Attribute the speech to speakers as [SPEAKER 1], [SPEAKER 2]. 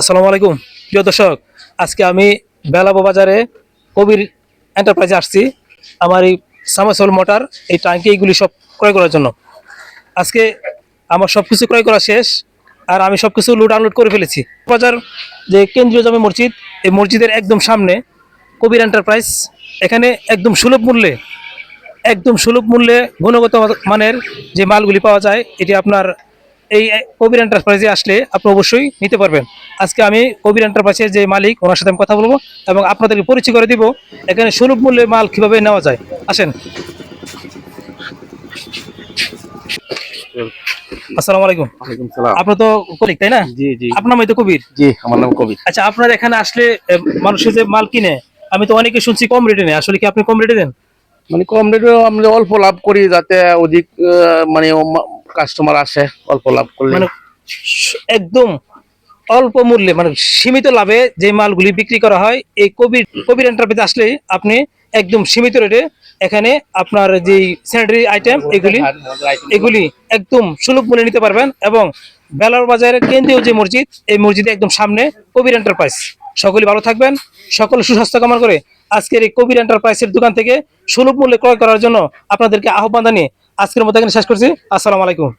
[SPEAKER 1] আসসালামু আলাইকুম। প্রিয় দর্শক, আজকে আমি বেলাবো বাজারে কবির এন্টারপ্রাইজে আসছি, আমার এই সামাসল মোটর, এই ট্যাঙ্কি এইগুলি সব ক্রয় করার জন্য। আজকে আমার সব কিছু ক্রয় করা শেষ, আর আমি সব কিছু লোড আনলোড করে ফেলেছি। বাজার যে কেন্দ্রীয় জামে মসজিদ, এই মসজিদের একদম সামনে কবির এন্টারপ্রাইজ এখানে একদম সুলভ মূল্যে, একদম সুলভ মূল্যে গুণগত মানের যে মালগুলি পাওয়া যায়, এটি আপনার এই কবির এন্টারপ্রাইজে আসলে আপনি অবশ্যই নিতে পারবেন। আজকে আমি কবির এন্টারপ্রাইজের যে মালিক ওনার সাথে আমি কথা বলব এবং আপনাদেরকে পরিচয় করে দিব এখানে সুলভ মূল্যে মাল কীভাবে নেওয়া যায়। আসেন। আসসালামু আলাইকুম।
[SPEAKER 2] ওয়ালাইকুম সালাম।
[SPEAKER 1] আপনি তো কলিক তাই না?
[SPEAKER 2] জি জি।
[SPEAKER 1] আপনার নাম তো কবির?
[SPEAKER 2] জি আমার নাম কবির।
[SPEAKER 1] আচ্ছা আপনার এখানে আসলে মানুষের যে মাল কিনে আমি তো অনেকে শুনছি কম রেটে নেয়। আসলে কি আপনি কম রেটে দেন?
[SPEAKER 2] মানে কম রেটে আমরা অল্প লাভ করি যাতে অধিক মানে কাস্টমার আসে, অল্প লাভ করলে
[SPEAKER 1] মানে একদম অল্প মূল্যে মানে সীমিত লাভে যে মালগুলি বিক্রি করা হয়, এই কবির কবির এন্টারপ্রাইজ আসলে আপনি একদম সীমিত রেটে এখানে আপনার যে স্যানিটারি আইটেম এগুলি এগুলি একদম সুলভ মূল্যে নিতে পারবেন এবং বেলার বাজারের কেন্দ্রীয় যে মসজিদ, এই মসজিদে একদম সামনে কবির এন্টারপ্রাইজ সকলে ভালো থাকবেন, সকলে সুস্বাস্থ্য কামনা করে আজকের এই কবির এন্টারপ্রাইজের দোকান থেকে সুলভ মূল্যে ক্রয় করার জন্য আপনাদেরকে আহ্বান জানিয়ে আজকের মতো এখানে শেষ করছি। আসসালামু আলাইকুম।